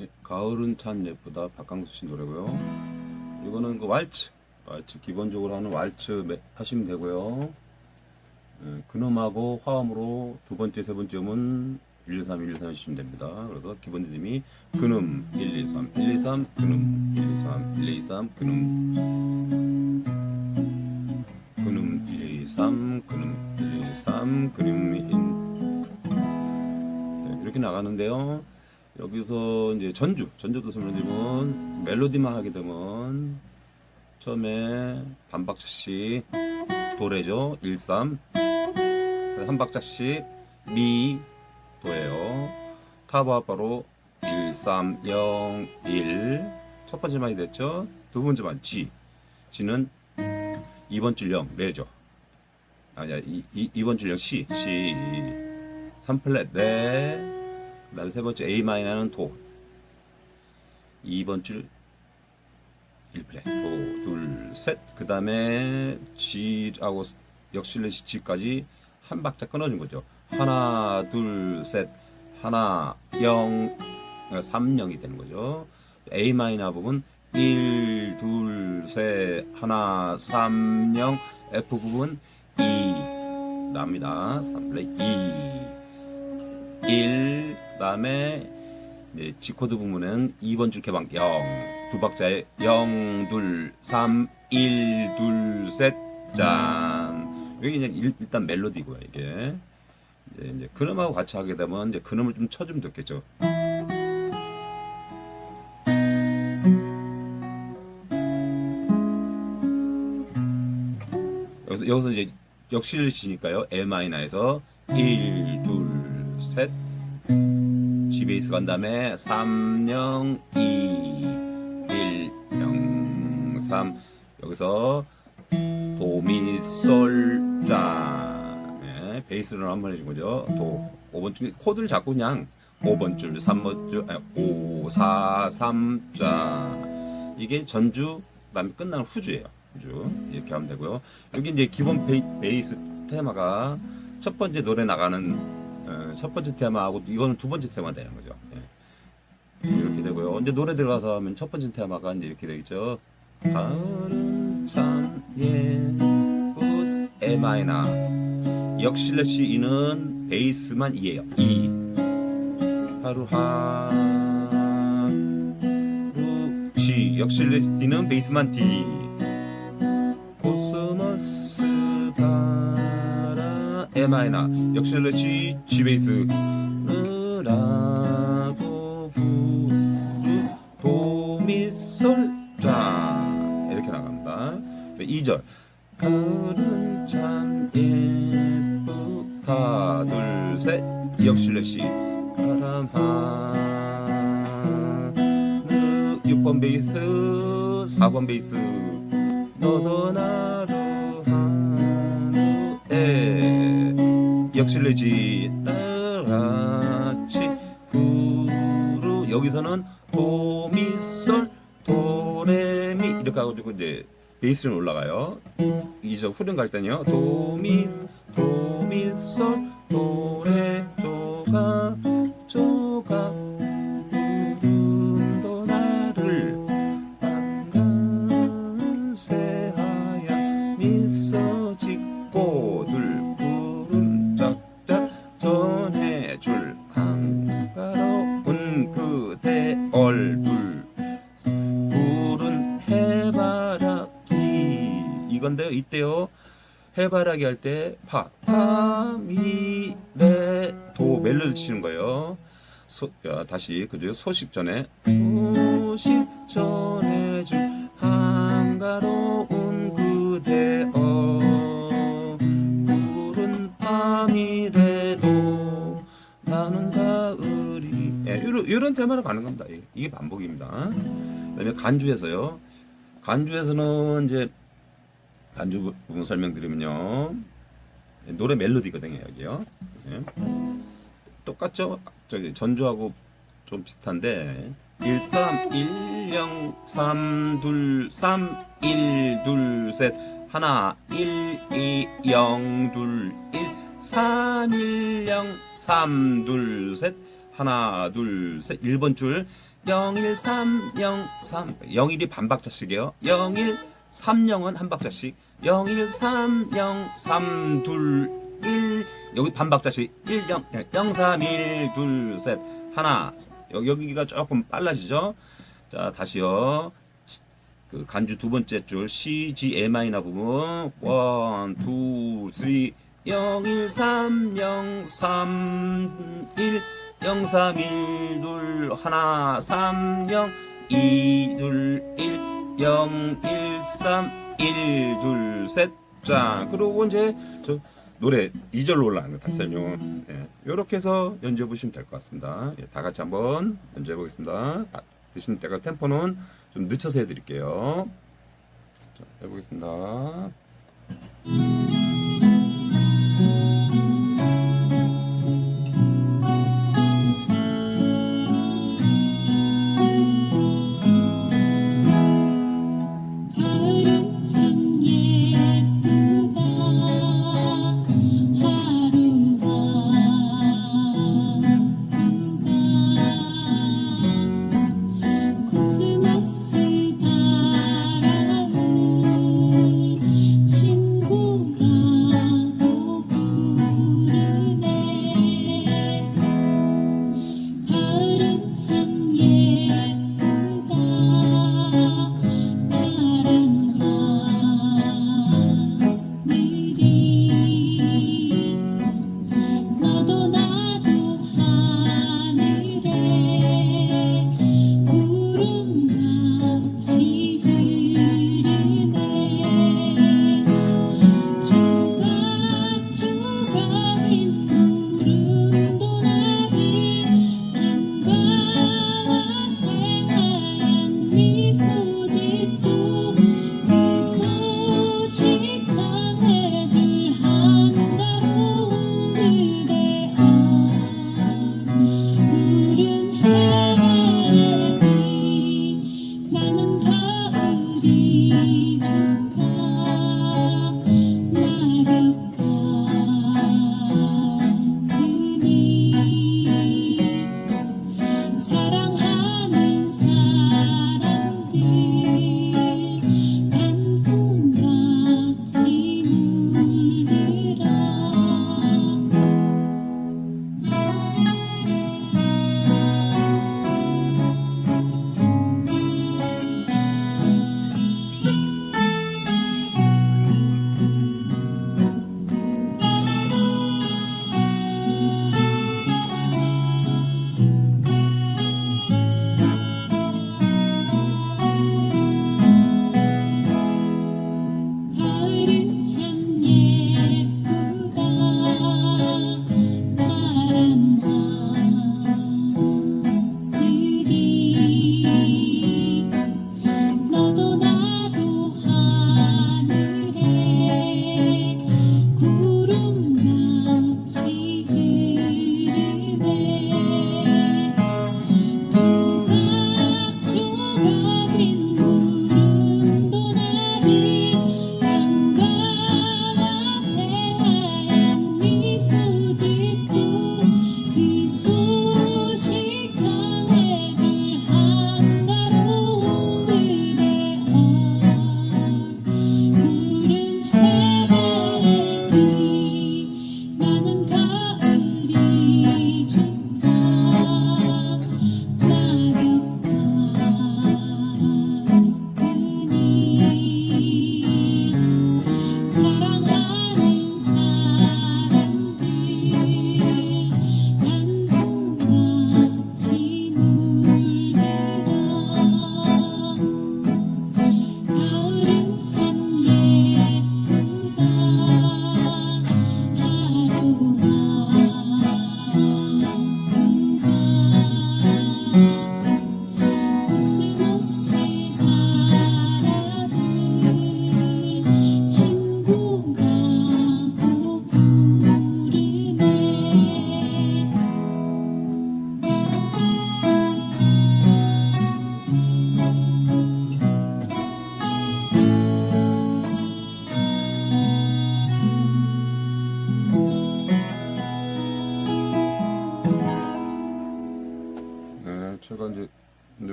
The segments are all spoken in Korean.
예, 가을은 참 예쁘다 박강수 씨 노래고요. 이거는 그 왈츠, 왈츠 기본적으로 하는 왈츠 매- 하시면 되고요. 예, 근음하고 화음으로 두 번째, 세 번째 음은 1, 2, 3, 1, 2, 3 해주시면 됩니다. 그래서 기본 리듬이 근음 1, 2, 3, 1, 2, 3, 근음 1, 2, 3, 1, 2, 3, 근음 근음 1, 2, 3, 근음 1, 2, 3, 근음 1 네, 이렇게 나가는데요. 여기서 이제 전주, 전주도 설명드리면 멜로디만 하게 되면 처음에 반박자씩 도래죠. 1, 3. 한 박자씩 미 도예요. 타바 바로 1, 3, 0, 1. 첫 번째 만이 됐죠. 두 번째 만 G. G는 2번 줄 0, 레죠. 아니야, 이, 이, 2번 줄 0, C. C. 3플랫, 레. 그 다음에 세 번째 A 마이너는 도. 2번 줄 1플랫. 도, 둘, 셋. 그 다음에 G하고 역실레시 G까지 한 박자 끊어준 거죠. 하나, 둘, 셋. 하나, 0, 3, 0이 되는 거죠. A 마이너 부분 1, 둘, 셋, 하나, 3, 0. F 부분 2 납니다. 3플랫 2. 1 그다음에 이제 G 코드 부분은 2번 줄 개방 0. 두 박자에 0둘3 1둘셋 짠. 여기 이제 일- 일단 멜로디고요, 이게. 이제 이제 근음하고 같이 하게 되면 이제 근음을 좀 쳐주면 좋겠죠. 여기서 이제 역시를 치니까요. A 마이너에서 1둘셋 베이스 간 다음에 3 0 2 1 0 3 여기서 도미솔자 네, 베이스로 한번 해준 거죠. 도 5번 줄 코드를 잡고 그냥 5번 줄 3번 줄5 4 3자 이게 전주 그다음에 끝나는 후주예요. 후주 이렇게 하면 되고요. 여기 이제 기본 베이, 베이스 테마가 첫 번째 노래 나가는 어, 첫 번째 테마하고 이거는 두 번째 테마 되는 거죠. 예. 이렇게 되고요. 이제 노래 들어가서 하면 첫 번째 테마가 이제 이렇게 되겠죠. 가을은 참 예쁘 E 마이너 역실레시 이는 베이스만 2예요. 2 하루 하루 G 역실레시는 베이스만 D E 마이너 역실레시 G 베이스. 으라고 부르 도미솔자 이렇게 나갑니다. 2절. 가을은 참 예쁘다. 둘셋. 역실레시 바람하느 6번 베이스 4번 베이스. 너도 나 역실레지 나같이 부르 여기서는 도미솔 도레미 이렇게 하고 이제 베이스는 올라가요. 이저 후렴 갈 때는요. 도미 도미솔 도레 조가 조가 미소 짓고 해바라기 할 때 파, 파, 미, 레, 도 멜로디 치는 거예요. 소, 야, 다시 그죠? 소식 전에 소식 전해줄 한가로운 그대 어 푸른 밤이래도 나는 가을이 예, 이런, 이런 테마로 가는 겁니다. 예, 이게 반복입니다. 그다음에 간주에서요. 간주에서는 이제 부- 부분 설명드리면요. 예, 노래 멜로디거든요, 여기요. 예. 똑같죠? 저기 전주하고 좀 비슷한데. 1 3 1 0 3 2 3 1 2 셋. 하나 1 2 0 2 1 3 1 0 3 2 셋. 하나 둘 셋. 1번 줄. 01303 01이 반 박자씩이에요 01 30은 한 박자씩 01 30 3 2 1 여기 반박자씩. 10 031 둘셋. 하나. 여- 여기가 조금 빨라지죠? 자 다시요. 그 간주 두 번째 줄. C, G, M 마이너 부분. 1, 2, 3 0, 1, 3, 0, 3, 1 0, 3, 1, 둘, 하나, 3, 0 2, 둘, 1 0, 1, 3, 1, 둘, 셋. 자, 그리고 이제 저 노래 2절로 올라가는 설명 예, 이렇게 해서 연주해 보시면 될 것 같습니다. 예, 다 같이 한번 연주해 보겠습니다. 아, 드시는 때가 템포는 좀 늦춰서 해드릴게요. 자, 해보겠습니다.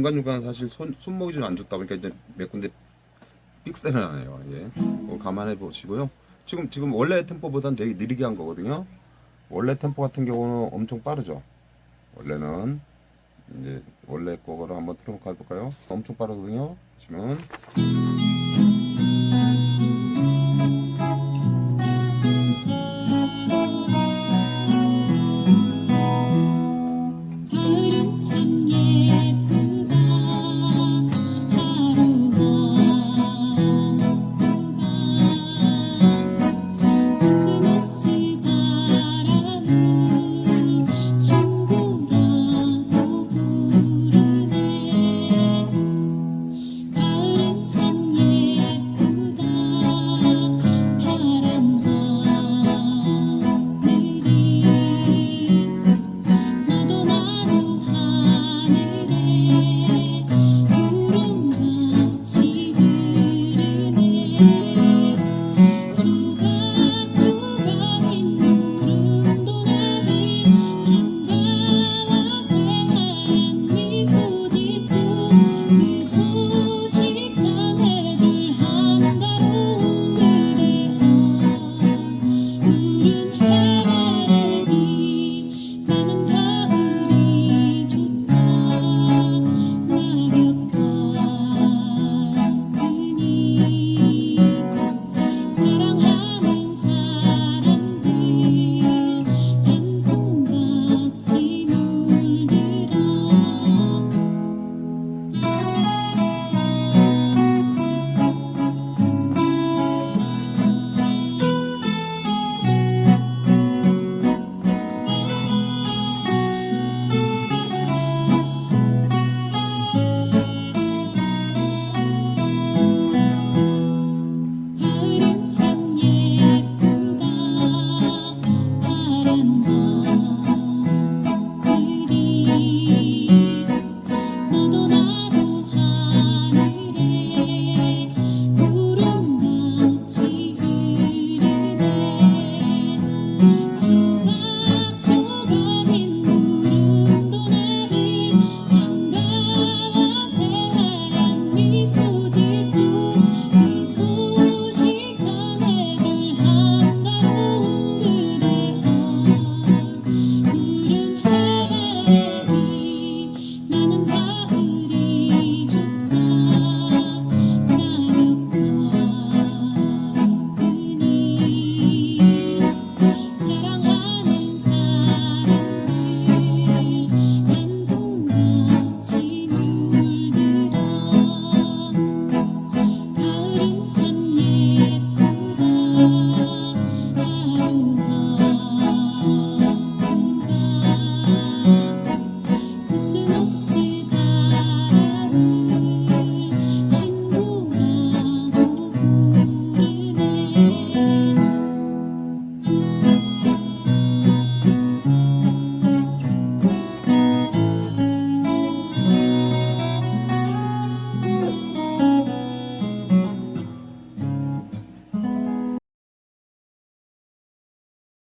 중간 중간 사실 손 손목이 좀 안 좋다 보니까 이제 몇 군데 삑셀이 나네요. 예, 그거 감안해 보시고요. 지금 지금 원래 템포보다는 되게 느리게 한 거거든요. 원래 템포 같은 경우는 엄청 빠르죠. 원래는 이제 원래 거를 한번 틀어볼까 해볼까요? 엄청 빠르거든요. 보시면